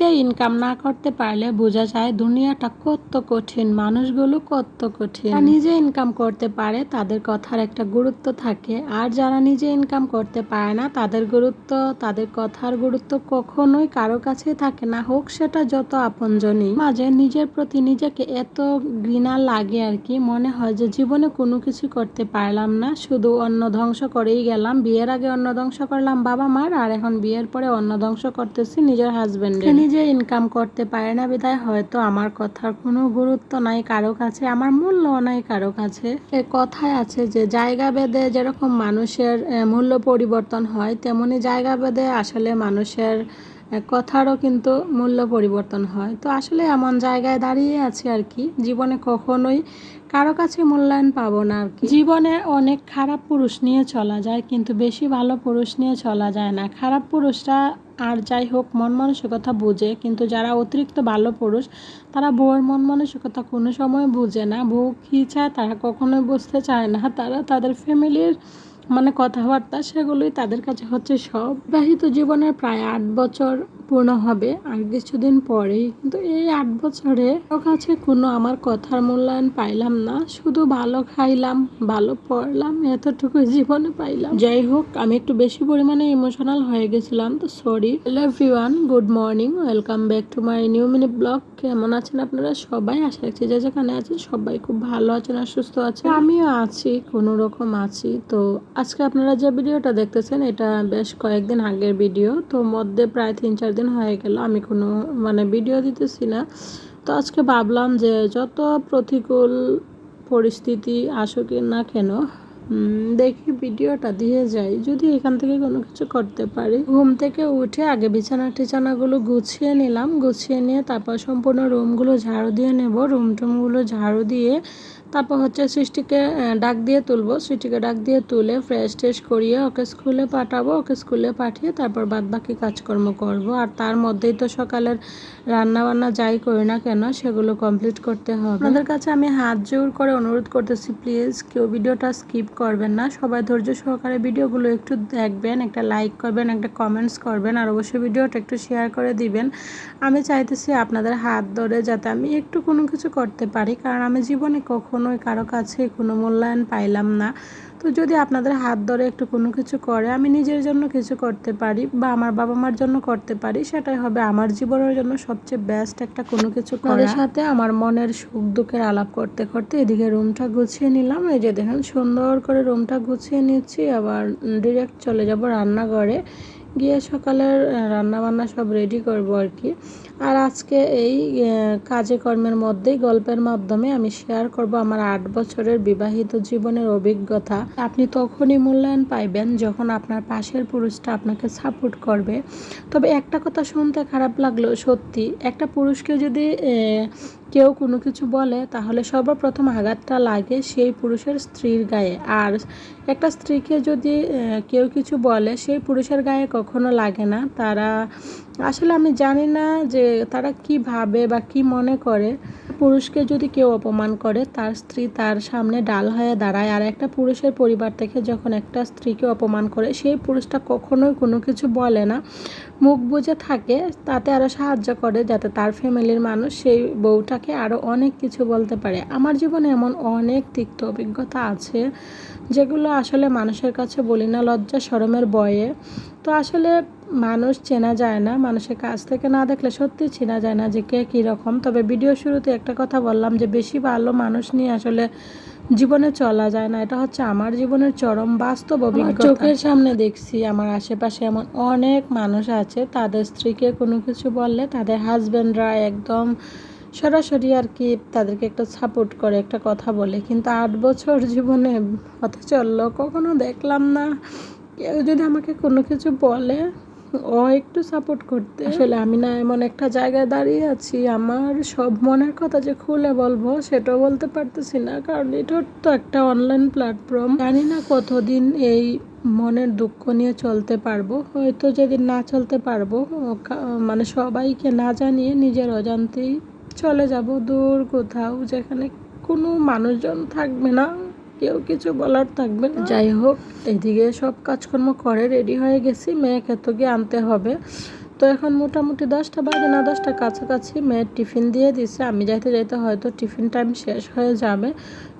নিজে ইনকাম না করতে পারলে বোঝা যায় দুনিয়াটা কত কঠিন, মানুষগুলো কত কঠিন। নিজে ইনকাম করতে পারে তাদের কথার একটা গুরুত্ব থাকে, আর যারা নিজে ইনকাম করতে পারে না তাদের গুরুত্ব, তাদের কথার গুরুত্ব কখনোই কারও কাছে থাকে না, হোক সেটা যত আপনজনই। মাঝে নিজের প্রতি নিজেকে এত ঘৃণা লাগে আর কি, মনে হয় যে জীবনে কোনো কিছু করতে পারলাম না, শুধু অন্ন ধ্বংস করেই গেলাম, বিয়ের আগে অন্ন ধ্বংস করলাম বাবা মার, আর এখন বিয়ের পরে অন্ন ধ্বংস করতেছি নিজের হাজবেন্ডের নিজে ইনকাম করতে পারে না বিধায় হয়তো আমার কথার কোনো গুরুত্ব নাই, কারও কাছে, আমার মূল্য নাই কারও কাছে। এ কথায় আছে যে, জায়গা ভেদে যেরকম মানুষের মূল্য পরিবর্তন হয়, তেমনি জায়গা ভেদে আসলে মানুষের কথারও কিন্তু মূল্য পরিবর্তন হয়। তো আসলে এমন জায়গায় দাঁড়িয়ে আছি আর কি, জীবনে কখনোই কারও কাছে মূল্যায়ন পাবো না আর কি। জীবনে অনেক খারাপ পুরুষ নিয়ে চলা যায়, কিন্তু বেশি ভালো পুরুষ নিয়ে চলা যায় না। খারাপ পুরুষরা আর যাই হোক, মন মানসিকতা বুঝে, কিন্তু যারা অতিরিক্ত ভালো পুরুষ, তারা বউয়ের মন মানসিকতা কোনো সময় বুঝে না। বউ কী চায় তারা কখনোই বুঝতে চায় না। তারা তাদের ফ্যামিলির মানে কথাবার্তা সেগুলোই তাদের কাছে হচ্ছে সব। বিবাহিত জীবনের প্রায় আট বছর। পূর্ণ হবে। আর কিছুদিন পরেই, কিন্তু এই আট বছরে কাছে কোনো আমার কথার মূল্যায়ন পাইলাম না। শুধু ভালো খাইলাম, ভালো পড়লাম, এতটুকু জীবনে পাইলাম। যাই হোক, আমি একটু বেশি পরিমাণে ইমোশনাল হয়ে গেছিলাম, তো sorry hello everyone good morning welcome back to my new mini blog কেমন আছেন আপনারা সবাই? আশা রাখছি যে যেখানে আছেন সবাই খুব ভালো আছেন আর সুস্থ আছেন। আমিও আছি, কোনো রকম আছি। তো আজকে আপনারা যে ভিডিওটা দেখতেছেন, এটা বেশ কয়েকদিন আগের ভিডিও। তো মধ্যে প্রায় তিন চার দিন হয়ে গেল, আমি কোনো মানে ভিডিও দিতেছি না। তো আজকে ভাবলাম যে যত প্রতিকূল পরিস্থিতি আসুক না কেন দেখি ভিডিওটা দিয়ে যাই। যদি এখান থেকে কোনো কিছু করতে পারি, ঘুম থেকে উঠে আগে বিছানা টিছানাগুলো গুছিয়ে নিলাম, গুছিয়ে নিয়ে তারপর সম্পূর্ণ রুমগুলো ঝাড়ু দিয়ে নেব। রুম টুমগুলো ঝাড়ু দিয়ে তারপর হচ্ছে সৃষ্টিকে ডাক দিয়ে তুলবো। সৃষ্টিকে ডাক দিয়ে তুলে ফ্রেশ ট্রেশ করিয়ে ওকে স্কুলে পাঠাবো। ওকে স্কুলে পাঠিয়ে তারপর বাদ বাকি কাজকর্ম করব। আর তার মধ্যেই তো সকালের রান্না বান্না যাই করি না কেন, সেগুলো কমপ্লিট করতে হবে। আপনাদের কাছে আমি হাত জোর করে অনুরোধ করতেছি প্লিজ কেউ ভিডিওটা স্কিপ করবেন না। সবাই ধৈর্য সহকারে ভিডিওগুলো একটু দেখবেন, একটা লাইক করবেন, একটা কমেন্টস করবেন, আর অবশ্যই ভিডিওটা একটু শেয়ার করে দিবেন। আমি চাইতেছি আপনাদের হাত ধরে যাতে আমি একটু কোনো কিছু করতে পারি, কারণ আমি জীবনে কখনোই কারও কাছে কোনো মূল্যায়ন পাইলাম না। তো যদি আপনাদের হাত ধরে একটু কোনো কিছু করে, আমি নিজের জন্য কিছু করতে পারি বা আমার বাবা মার জন্য করতে পারি, সেটাই হবে আমার জীবনের জন্য সবচেয়ে বেস্ট একটা কোনো কিছু করার সাথে আমার মনের সুখ দুঃখের আলাপ করতে করতে এদিকে রুমটা গুছিয়ে নিলাম। এই যে দেখেন সুন্দর করে রুমটা গুছিয়ে নিচ্ছি, আবার ডিরেক্ট চলে যাব রান্নাঘরে। গিয়ে সকালের রান্না বান্না সব রেডি করব আর কি। আর আজকে এই কাজে কর্মের মধ্যেই গল্পের মাধ্যমে আমি শেয়ার করব আমার আট বছরের বিবাহিত জীবনের অভিজ্ঞতা। আপনি তখনই মূল্যায়ন পাইবেন যখন আপনার পাশের পুরুষটা আপনাকে সাপোর্ট করবে। তবে একটা কথা শুনতে খারাপ লাগলেও সত্যি। একটা পুরুষকে যদি কেউ কোনো কিছু বলে, তাহলে সর্বপ্রথম আঘাতটা লাগে সেই পুরুষের স্ত্রীর গায়ে। আর একটা স্ত্রীকে যদি কেউ কিছু বলে, সেই পুরুষের গায়ে কখনো লাগে না। তারা, আসলে আমি জানি না যে তারা কি ভাবে বা কি মনে করে। পুরুষকে যদি কেউ অপমান করে, তার স্ত্রী তার সামনে ডাল হয়ে দাঁড়ায়। আর একটা পুরুষের পরিবার থেকে যখন একটা স্ত্রীকে অপমান করে, সেই পুরুষটা কখনোই কোনো কিছু বলে না। মুখ বুজে থাকে, তাতে আরও সাহায্য করে যাতে তার ফ্যামিলির মানুষ সেই বউটাকে আরও অনেক কিছু বলতে পারে। আমার জীবনে এমন অনেক তিক্ত অভিজ্ঞতা আছে, যেগুলো আসলে মানুষের কাছে বলি না লজ্জা শরমের বয়ে। তো আসলে মানুষ চেনা যায় না, মানুষের কাছ থেকে না দেখলে সত্যি চেনা যায় না যে কে কীরকম। তবে ভিডিও শুরুতে একটা কথা বললাম যে, বেশি ভালো মানুষ নিয়ে আসলে জীবনে চলা যায় না। এটা হচ্ছে আমার জীবনের চরম বাস্তব অভিজ্ঞতা। চোখের সামনে দেখছি আমার আশেপাশে এমন অনেক মানুষ আছে তাদের স্ত্রীকে কোনো কিছু বললে তাদের হাজব্যান্ডরা একদম সরাসরি আর কি তাদেরকে একটা সাপোর্ট করে একটা কথা বলে। কিন্তু আট বছর জীবনে পথে চলল কখনো দেখলাম না। কেউ যদি আমাকে কোনো কিছু বলে ও একটু সাপোর্ট করতে। আসলে আমি না এমন একটা জায়গায় দাঁড়িয়ে আছি, আমার সব মনের কথা যে খুলে বলব সেটাও বলতে পারতেছি না, কারণ এটা তো একটা অনলাইন প্ল্যাটফর্ম জানি না কতদিন এই মনের দুঃখ নিয়ে চলতে পারব, হয়তো যেদিন না চলতে পারব মানে সবাইকে না জানিয়ে নিজের অজান্তেই চলে যাব দূর কোথাও, যেখানে কোনো মানুষজন থাকবে না। কেউ কিছু বলার থাকবে না। যাই হোক, এদিকে সব কাজকর্ম করে রেডি হয়ে গেছি। মেয়েকে তো গিয়ে আনতে হবে। তো এখন মোটামুটি দশটা বাজে, না দশটা কাছাকাছি মেয়ের টিফিন দিয়ে দিছে। আমি যাইতে যাইতে হয়তো টিফিন টাইম শেষ হয়ে যাবে।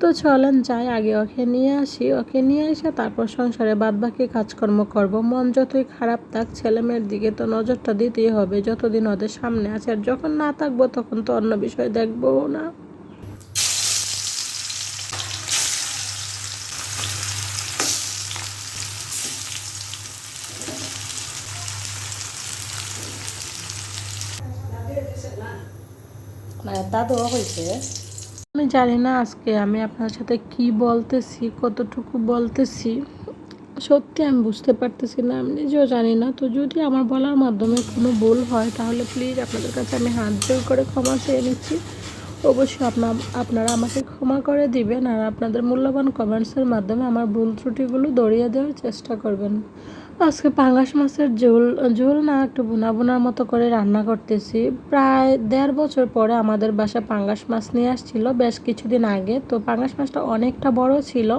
তো চলেন যাই, আগে ওকে নিয়ে আসি। ওকে নিয়ে এসে তারপর সংসারে বাদ বাকি কাজকর্ম করব। মন যতই খারাপ থাক, ছেলে মেয়ের দিকে তো নজরটা দিতেই হবে। যতদিন ওদের সামনে আছে, আর যখন না থাকব, তখন তো অন্য বিষয় দেখব না। দাদু হয়েছে আমি জানি না আজকে আমি আপনার সাথে কি বলতেছি, কতটুকু বলতেছি। সত্যি আমি বুঝতে পারতেছি না, আমি নিজেও জানি না। তো যদি আমার বলার মাধ্যমে কোনো ভুল হয়, তাহলে প্লিজ আপনাদের কাছে আমি হাত জোর করে ক্ষমা চেয়ে নিচ্ছি। অবশ্যই আপনার আপনারা আমাকে ক্ষমা করে দিবেন আর আপনাদের মূল্যবান কমেন্টসের মাধ্যমে আমার ভুল ত্রুটিগুলো দড়িয়ে দেওয়ার চেষ্টা করবেন। আজকে পাঙ্গাস মাছের ঝোল ঝোল না, একটু বোনা বোনার মতো করে রান্না করতেছি। প্রায় দেড় বছর পরে আমাদের বাসা পাঙ্গাস মাছ নিয়ে আসছিল, বেশ কিছুদিন আগে। তো পাঙ্গাস মাছটা অনেকটা বড় ছিল।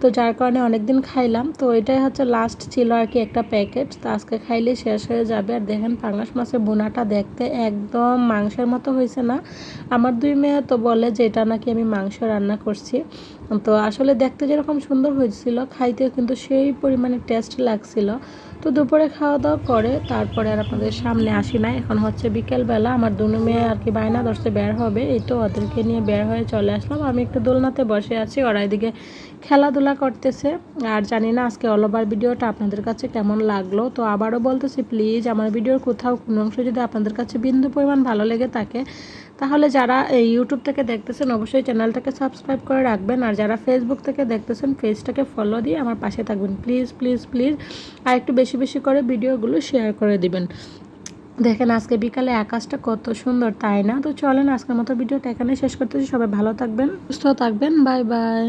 তো যার কারণে অনেক দিন খাইলাম। তো এটাই হচ্ছে লাস্ট ছিল আর কি একটা প্যাকেট তো আজকে খাইলে শেষ হয়ে যাবে। আর দেখেন পাঙাশ মাছের বোনাটা দেখতে একদম মাংসের মতো হয়েছে না। আমার দুই মেয়ে তো বলে যে এটা নাকি আমি মাংস রান্না করছি। তো আসলে দেখতে যেরকম সুন্দর হয়েছিল, খাইতেও কিন্তু সেই পরিমাণে টেস্ট লাগছিল। তো দুপুরে খাওয়া দাওয়া করে, তারপরে আর আপনাদের সামনে আসি না এখন হচ্ছে বিকেলবেলা, আমার দুনো মেয়ে আর কি বায়না দশটা বের হবে। এই তো ওদেরকে নিয়ে বের হয়ে চলে আসলাম। আমি একটু দোলনাতে বসে আছি, ওরা এদিকে খেলাধুলা করতেছে। আর জানি না আজকে অলবার ভিডিওটা আপনাদের কাছে কেমন লাগল। তো আবারও বলতেছি প্লিজ আমার ভিডিওর কোথাও কোনো অংশ যদি আপনাদের কাছে বিন্দু পরিমাণ ভালো লেগে থাকে তাহলে যারা এই ইউটিউব থেকে দেখতেছেন, অবশ্যই চ্যানেলটাকে সাবস্ক্রাইব করে রাখবেন। আর যারা ফেসবুক থেকে দেখতেছেন পেজটাকে ফলো দিয়ে আমার পাশে থাকবেন। প্লিজ প্লিজ প্লিজ আর একটু বেশি বেশি করে ভিডিওগুলো শেয়ার করে দিবেন। দেখেন আজকে বিকালে আকাশটা কত সুন্দর, তাই না? তো চলেন আজকের মতো ভিডিওটা এখানে শেষ করতেছি। সবাই ভালো থাকবেন, সুস্থ থাকবেন। Bye bye